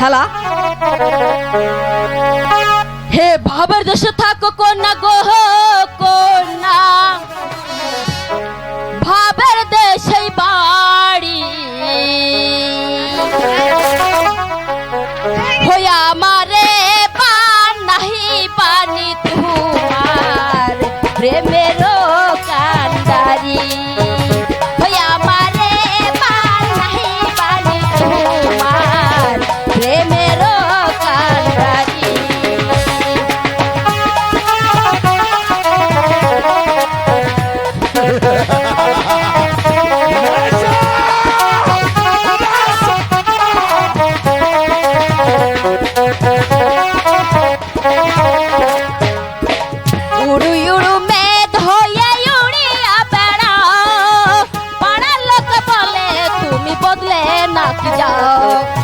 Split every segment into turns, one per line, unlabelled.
হ্যালা হে ভাবের দেশে থাকো কন্যা গো কন্যা उड़ू उड़ू मैं धोया बदले ना जाओ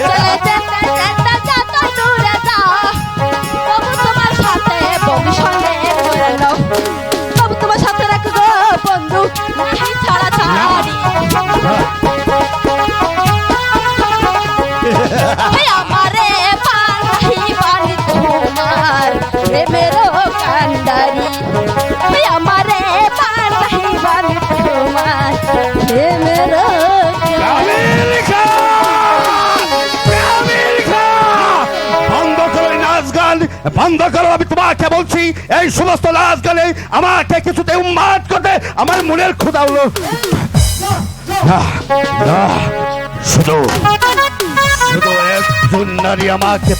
দূরে সাথে বন্ধু সঙ্গে তোমার সাথে বন্ধু ছাড়ি।
গান বন্ধ করো, আমি তোমাকে বলছি, এই সমস্ত নাচ গানে আমাকে কিছুতে উন্মাদ করতে আমার মনের ক্ষুদা হলো। শুধু শুধু একজন নারী আমাকে